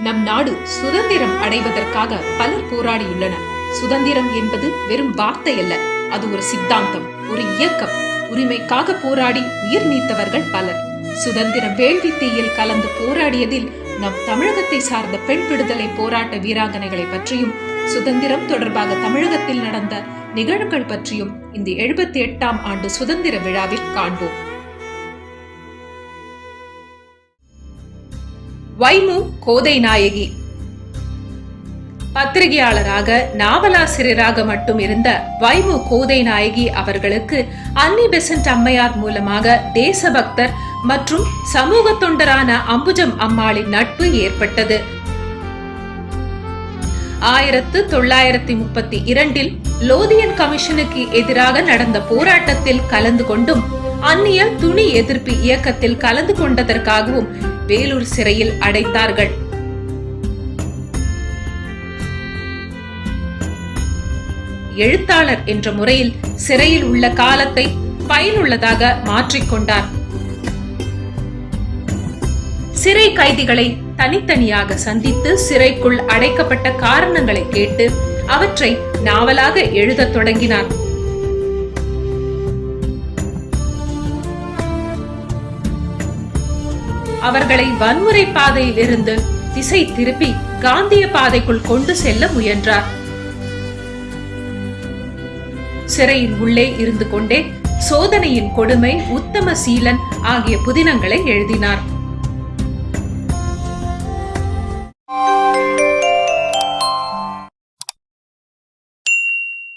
நம் நாடு சுதந்திரம் அடைவதற்காக பலர் போராடியுள்ளனர். சுதந்திரம் என்பது வெறும் வார்த்தை அல்ல அது ஒரு சித்தாந்தம் ஒரு இயக்கம். உரிமைக்காக போராடி உயிர் நீத்தவர்கள் பலர். சுதந்திரம் வேள்வி தீயில் கலந்து போராடியதில் நம் தமிழகத்தை சார்ந்த பெண் விடுதலை போராட்ட வீராங்கனைகளை பற்றியும் சுதந்திரம் தொடர்பாக தமிழகத்தில் நடந்த நிகழ்வுகள் பற்றியும் இந்த எழுபத்தி எட்டாம் ஆண்டு சுதந்திர விழாவில் காண்போம். வைமு கோதை நாயகி பத்திரிகையாளராக நாவலாசிரியராக மட்டும் இருந்த வைமு கோதை நாயகி அவர்களுக்கு அன்னி பெசன்ட் அம்மையார் மூலமாக தேசபக்தர் மற்றும் சமூக தொண்டரான அம்புஜம் அம்மாளின் நட்பு ஏற்பட்டது. ஆயிரத்து தொள்ளாயிரத்தி முப்பத்தி இரண்டில் லோதியன் கமிஷனுக்கு எதிராக நடந்த போராட்டத்தில் கலந்து கொண்டும் அந்நிய துணி எதிர்ப்பு இயக்கத்தில் கலந்து கொண்டதற்காகவும் வேலூர் சிறையில் அடைத்தார்கள். எழுத்தாளர் என்ற முறையில் சிறையில் உள்ள காலத்தை பயனுள்ளதாக மாற்றிக்கொண்டார் சிறை கைதிகளை தனித்தனியாக சந்தித்து சிறைக்குள் அடைக்கப்பட்ட காரணங்களை கேட்டு அவற்றை நாவலாக எழுதத் தொடங்கினார். அவர்களை வன்முறை பாதையில் இருந்து திசை திருப்பி காந்திய பாதைக்குள் கொண்டு செல்ல முயன்றார். சிறையின் உள்ளே இருந்து கொண்டே சோதனையின் கொடுமை உத்தம சீலன் ஆகிய புதினங்களை எழுதினார்.